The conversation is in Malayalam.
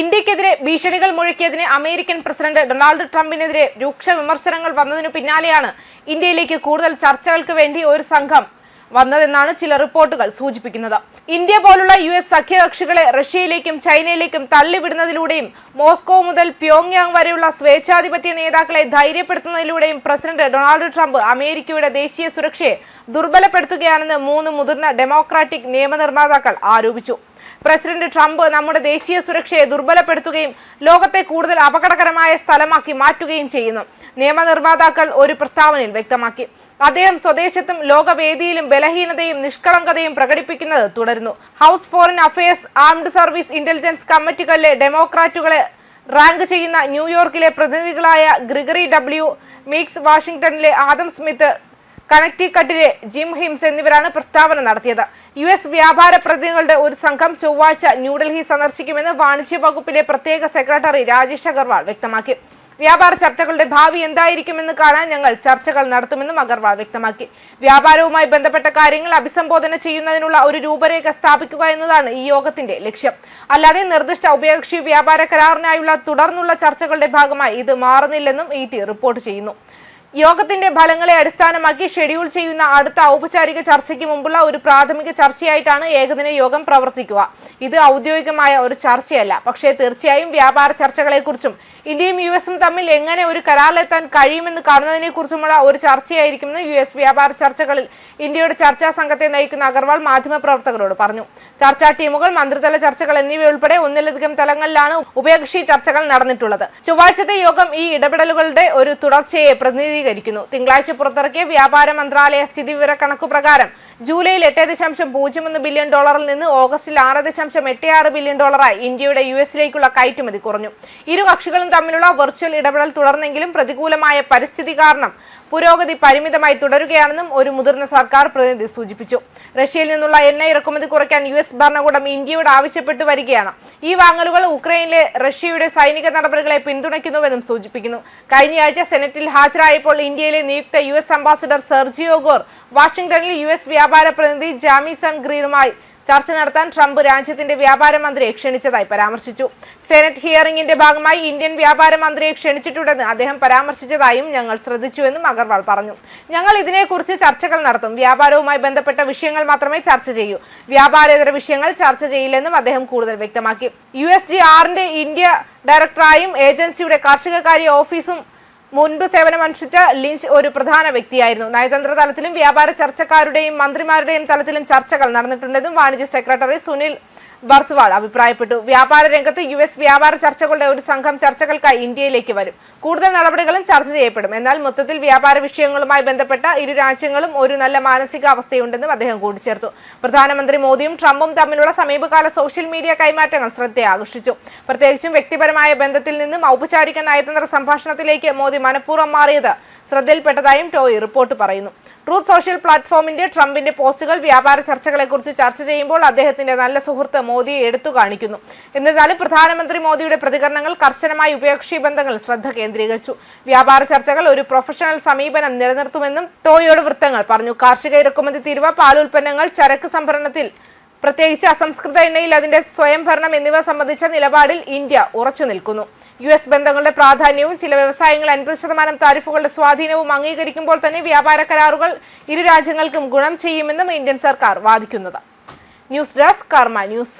ഇന്ത്യക്കെതിരെ ഭീഷണികൾ മുഴക്കിയതിന് അമേരിക്കൻ പ്രസിഡന്റ് ഡൊണാൾഡ് ട്രംപിനെതിരെ രൂക്ഷ വിമർശനങ്ങൾ വന്നതിനു പിന്നാലെയാണ് ഇന്ത്യയിലേക്ക് കൂടുതൽ ചർച്ചകൾക്ക് വേണ്ടി ഒരു സംഘം വന്നതെന്നാണ് ചില റിപ്പോർട്ടുകൾ സൂചിപ്പിക്കുന്നത്. ഇന്ത്യ പോലുള്ള യു എസ് സഖ്യകക്ഷികളെ റഷ്യയിലേക്കും ചൈനയിലേക്കും തള്ളിവിടുന്നതിലൂടെയും മോസ്കോ മുതൽ പ്യോങ്യാങ് വരെയുള്ള സ്വേച്ഛാധിപത്യ നേതാക്കളെ ധൈര്യപ്പെടുത്തുന്നതിലൂടെയും പ്രസിഡന്റ് ഡൊണാൾഡ് ട്രംപ് അമേരിക്കയുടെ ദേശീയ സുരക്ഷയെ ദുർബലപ്പെടുത്തുകയാണെന്ന് മൂന്ന് മുതിർന്ന ഡെമോക്രാറ്റിക് നിയമനിർമ്മാതാക്കൾ ആരോപിച്ചു. പ്രസിഡന്റ് ട്രംപ് നമ്മുടെ ദേശീയ സുരക്ഷയെ ദുർബലപ്പെടുത്തുകയും ലോകത്തെ കൂടുതൽ അപകടകരമായ സ്ഥലമാക്കി മാറ്റുകയും ചെയ്യുന്നു. നിയമനിർമ്മാതാക്കൾ ഒരു പ്രസ്താവനയിൽ വ്യക്തമാക്കി. അദ്ദേഹം സ്വദേശത്തും ലോകവേദിയിലും ബലഹീനതയും നിഷ്കളങ്കതയും പ്രകടിപ്പിക്കുന്നത് തുടരുന്നു. House Foreign Affairs Armed Service Intelligence കമ്മിറ്റികളിലെ ഡെമോക്രാറ്റുകളെ റാങ്ക് ചെയ്യുന്ന ന്യൂയോർക്കിലെ പ്രതിനിധികളായ ഗ്രിഗറി ഡബ്ല്യു മീക്സ് വാഷിംഗ്ടണിലെ ആദം സ്മിത്ത് കണക്ടിക്കട്ടിലെ ജിം ഹിംസ് എന്നിവരാണ് പ്രസ്താവന നടത്തിയത്. യു എസ് വ്യാപാര പ്രതിനിധികളുടെ ഒരു സംഘം ചൊവ്വാഴ്ച ന്യൂഡൽഹി സന്ദർശിക്കുമെന്ന് വാണിജ്യ വകുപ്പിലെ പ്രത്യേക സെക്രട്ടറി രാജേഷ് അഗർവാൾ വ്യക്തമാക്കി. വ്യാപാര ചർച്ചകളുടെ ഭാവി എന്തായിരിക്കുമെന്ന് കാണാൻ ഞങ്ങൾ ചർച്ചകൾ നടത്തുമെന്നും അഗർവാൾ വ്യക്തമാക്കി. വ്യാപാരവുമായി ബന്ധപ്പെട്ട കാര്യങ്ങൾ അഭിസംബോധന ചെയ്യുന്നതിനുള്ള ഒരു രൂപരേഖ സ്ഥാപിക്കുക എന്നതാണ് ഈ യോഗത്തിന്റെ ലക്ഷ്യം. അല്ലാതെ നിർദ്ദിഷ്ട ഉഭയകക്ഷി വ്യാപാര കരാറിനായുള്ള തുടർന്നുള്ള ചർച്ചകളുടെ ഭാഗമായി ഇത് മാറുന്നില്ലെന്നും ഇ റിപ്പോർട്ട് ചെയ്യുന്നു. യോഗത്തിന്റെ ഫലങ്ങളെ അടിസ്ഥാനമാക്കി ഷെഡ്യൂൾ ചെയ്യുന്ന അടുത്ത ഔപചാരിക ചർച്ചയ്ക്ക് മുമ്പുള്ള ഒരു പ്രാഥമിക ചർച്ചയായിട്ടാണ് ഏകദിന യോഗം പ്രവർത്തിക്കുക. ഇത് ഔദ്യോഗികമായ ഒരു ചർച്ചയല്ല. പക്ഷേ തീർച്ചയായും വ്യാപാര ചർച്ചകളെക്കുറിച്ചും ഇന്ത്യയും യു എസും തമ്മിൽ എങ്ങനെ ഒരു കരാറിലെത്താൻ കഴിയുമെന്ന് കാണുന്നതിനെ കുറിച്ചുമുള്ള ഒരു ചർച്ചയായിരിക്കുമെന്ന് യു എസ് വ്യാപാര ചർച്ചകളിൽ ഇന്ത്യയുടെ ചർച്ചാ സംഘത്തെ നയിക്കുന്ന അഗർവാൾ മാധ്യമപ്രവർത്തകരോട് പറഞ്ഞു. ചർച്ചാ ടീമുകൾ മന്ത്രിതല ചർച്ചകൾ എന്നിവയുൾപ്പെടെ ഒന്നിലധികം തലങ്ങളിലാണ് ഉഭയകക്ഷി ചർച്ചകൾ നടന്നിട്ടുള്ളത്. ചൊവ്വാഴ്ചത്തെ യോഗം ഈ ഇടപെടലുകളുടെ ഒരു തുടർച്ചയെ പ്രതിനിധീകരിക്കുന്നു തിങ്കളാഴ്ച പുറത്തിറക്കിയ വ്യാപാര മന്ത്രാലയ സ്ഥിതിവിവര കണക്കു പ്രകാരം ജൂലൈയിൽ എട്ട് ദശാംശം പൂജ്യം ഒന്ന് ബില്യൺ ഡോളറിൽ നിന്ന് ഓഗസ്റ്റിൽ ആറ് ദശാംശം എട്ട് ആറ് ബില്യൺ ഡോളറായി ഇന്ത്യയുടെ യു എസിലേക്കുള്ള കയറ്റുമതി കുറഞ്ഞു. ഇരു കക്ഷികളും തമ്മിലുള്ള വെർച്വൽ ഇടപെടൽ തുടർന്നെങ്കിലും പ്രതികൂലമായ പരിസ്ഥിതി കാരണം പുരോഗതി പരിമിതമായി തുടരുകയാണെന്നും ഒരു മുതിർന്ന സർക്കാർ പ്രതിനിധി സൂചിപ്പിച്ചു. റഷ്യയിൽ നിന്നുള്ള എണ്ണ ഇറക്കുമതി കുറയ്ക്കാൻ യു എസ് ഭരണകൂടം ഇന്ത്യയോട് ആവശ്യപ്പെട്ടു വരികയാണ്. ഈ വാങ്ങലുകൾ ഉക്രൈനിലെ റഷ്യയുടെ സൈനിക നടപടികളെ പിന്തുണയ്ക്കുന്നുവെന്നും സൂചിപ്പിക്കുന്നു. കഴിഞ്ഞയാഴ്ച സെനറ്റിൽ ഹാജരായപ്പോൾ ഇന്ത്യയിലെ നിയുക്ത U S ambassador Sergio Gor വാഷിംഗ്ടണിൽ യു എസ് വ്യാപാര പ്രതിനിധി ജാമിസൺ ഗ്രീനുമായി ചർച്ച നടത്താൻ ട്രംപ് രാജ്യത്തിന്റെ വ്യാപാര മന്ത്രിയെ ക്ഷണിച്ചതായി പരാമർശിച്ചു. സെനറ്റ് ഹിയറിംഗിന്റെ ഭാഗമായി ഇന്ത്യൻ വ്യാപാര മന്ത്രിയെ ക്ഷണിച്ചിട്ടുണ്ടെന്ന് അദ്ദേഹം പരാമർശിച്ചതായും ഞങ്ങൾ ശ്രദ്ധിച്ചുവെന്നും അഗർവാൾ പറഞ്ഞു. ഞങ്ങൾ ഇതിനെക്കുറിച്ച് ചർച്ചകൾ നടത്തും. വ്യാപാരവുമായി ബന്ധപ്പെട്ട വിഷയങ്ങൾ മാത്രമേ ചർച്ച ചെയ്യൂ. വ്യാപാരേതര വിഷയങ്ങൾ ചർച്ച ചെയ്യില്ലെന്നും അദ്ദേഹം കൂടുതൽ വ്യക്തമാക്കി. യു എസ് ആറിന്റെ ഇന്ത്യ ഡയറക്ടറായും ഏജൻസിയുടെ കാർഷികകാര്യ ഓഫീസും മുൻപ് സേവനമനുഷ്ഠിച്ച ലിഞ്ച് ഒരു പ്രധാന വ്യക്തിയായിരുന്നു. നയതന്ത്ര തലത്തിലും വ്യാപാര ചർച്ചക്കാരുടെയും മന്ത്രിമാരുടെയും തലത്തിലും ചർച്ചകൾ നടന്നിട്ടുണ്ടെന്നും വാണിജ്യ സെക്രട്ടറി സുനിൽ ബർസ്വാൾ അഭിപ്രായപ്പെട്ടു. വ്യാപാര രംഗത്ത് യു എസ് വ്യാപാര ചർച്ചകളുടെ ഒരു സംഘം ചർച്ചകൾക്കായി ഇന്ത്യയിലേക്ക് വരും. കൂടുതൽ നടപടികളും ചർച്ച ചെയ്യപ്പെടും. എന്നാൽ മൊത്തത്തിൽ വ്യാപാര വിഷയങ്ങളുമായി ബന്ധപ്പെട്ട ഇരു രാജ്യങ്ങളും ഒരു നല്ല മാനസികാവസ്ഥയുണ്ടെന്നും അദ്ദേഹം കൂട്ടിച്ചേർത്തു. പ്രധാനമന്ത്രി മോദിയും ട്രംപും തമ്മിലുള്ള സമീപകാല സോഷ്യൽ മീഡിയ കൈമാറ്റങ്ങൾ ശ്രദ്ധയെ ആകർഷിച്ചു പ്രത്യേകിച്ചും വ്യക്തിപരമായ ബന്ധത്തിൽ നിന്നും ഔപചാരിക നയതന്ത്ര സംഭാഷണത്തിലേക്ക് മോദി മനഃപൂർവം മാറിയത്. ശ്രദ്ധയിൽപ്പെട്ടതായും ടോയ് റിപ്പോർട്ട് പറയുന്നു. ട്രൂത്ത് സോഷ്യൽ പ്ലാറ്റ്ഫോമിന്റെ ട്രംപിന്റെ പോസ്റ്റുകൾ വ്യാപാര ചർച്ചകളെക്കുറിച്ച് ചർച്ച ചെയ്യുമ്പോൾ അദ്ദേഹത്തിന്റെ നല്ല സുഹൃത്ത് മോദിയെ എടുത്തു കാണിക്കുന്നു. എന്നിരുന്നാലും പ്രധാനമന്ത്രി മോദിയുടെ പ്രതികരണങ്ങൾ കർശനമായി ഉഭയകക്ഷി ബന്ധങ്ങൾ ശ്രദ്ധ കേന്ദ്രീകരിച്ചു. വ്യാപാര ചർച്ചകൾ ഒരു പ്രൊഫഷണൽ സമീപനം നിലനിർത്തുമെന്നും ടോയോട് വൃത്തങ്ങൾ പറഞ്ഞു. കാർഷിക ഇറക്കുമതി തീരുവ പാലുൽപ്പന്നങ്ങൾ ചരക്ക് സംഭരണത്തിൽ പ്രത്യേകിച്ച് അസംസ്കൃത എണ്ണയിൽ അതിന്റെ സ്വയംഭരണം എന്നിവ സംബന്ധിച്ച നിലപാടിൽ ഇന്ത്യ ഉറച്ചു നിൽക്കുന്നു. യു എസ് ബന്ധങ്ങളുടെ പ്രാധാന്യവും ചില വ്യവസായങ്ങൾ അൻപത് ശതമാനം താരിഫുകളുടെ സ്വാധീനവും അംഗീകരിക്കുമ്പോൾ തന്നെ വ്യാപാര കരാറുകൾ ഇരു രാജ്യങ്ങൾക്കും ഗുണം ചെയ്യുമെന്നും ഇന്ത്യൻ സർക്കാർ വാദിക്കുന്നത്. News desk Karma news.